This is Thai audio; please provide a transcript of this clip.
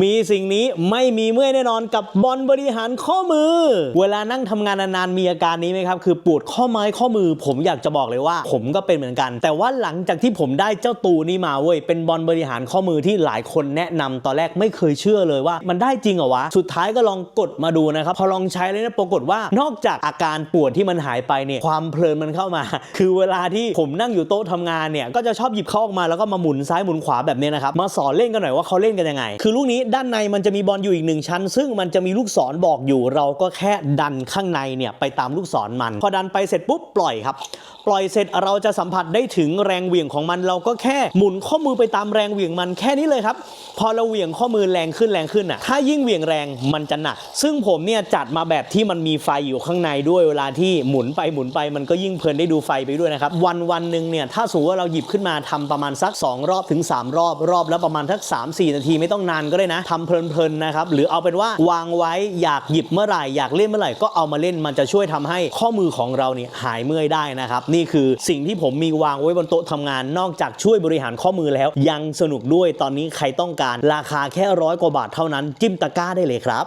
มีสิ่งนี้ไม่มีเมื่อยแน่นอนกับบอลบริหารข้อมือ เวลานั่งทำงานนานๆมีอาการนี้ไหมครับ คือปวดข้อไม้ข้อมือ ผมอยากจะบอกเลยว่า ผมก็เป็นเหมือนกัน แต่ว่าหลังจากที่ผมได้เจ้าตูนี้มาเว้ยเป็นบอลบริหารข้อมือที่หลายคนแนะนำตอนแรกไม่เคยเชื่อเลยว่า มันได้จริงเหรอวะสุดท้ายก็ลองกดมาดูนะครับพอลองใช้เลยนะปรากฏว่านอกจากอาการปวดที่มันหายไปเนี่ยความเพลินมันเข้ามา คือเวลาที่ผมนั่งอยู่โต๊ะทำงานเนี่ยก็จะชอบหยิบเขาออกมาแล้วก็มาหมุนซ้ายหมุนขวาแบบนี้นะครับมาสอนเล่นกันหน่อยว่าเขาเล่นกันยังไง คือลูกนี้ด้านในมันจะมีบอลอยู่อีกหนึ่งชั้น ซึ่งมันจะมีลูกศรบอกอยู่ เราก็แค่ดันข้างในเนี่ยไปตามลูกศรมัน พอดันไปเสร็จปุ๊บปล่อยครับ ปล่อยเสร็จเราจะสัมผัสได้ถึงแรงเหวี่ยงของมัน เราก็แค่หมุนข้อมือไปตามแรงเหวี่ยงมันแค่นี้เลยครับ พอเราเหวี่ยงข้อมือแรงขึ้นแรงขึ้นอะ ถ้ายิ่งเหวี่ยงแรงมันจะหนัก ซึ่งผมเนี่ยจัดมาแบบที่มันมีไฟอยู่ข้างในด้วยเวลาที่หมุนไปหมุนไปมันก็ยิ่งเพลินได้ดูไฟไปด้วยนะครับ วันวันหนึ่งเนี่ยถ้าสมมติว่าเราหยิบขึ้นมาทำประมาณสัก 2 รอบถึง 3 รอบรอบแล้วประมาณสัก3-4 นาทีไม่ต้องนานก็ได้นะทำเพลินๆนะครับหรือเอาเป็นว่าวางไว้อยากหยิบเมื่อไหร่อยากเล่นเมื่อไหร่ก็เอามาเล่นมันจะช่วยทำให้ข้อมือของเราเนี่ยหายเมื่อยได้นะครับนี่คือสิ่งที่ผมมีวางไว้บนโต๊ะทำงาน นอกจากช่วยบริหารข้อมือแล้ว ยังสนุกด้วยตอนนี้ใครต้องการราคาแค่ร้อยกว่าบาทเท่านั้น จิ้มตะกร้าได้เลยครับ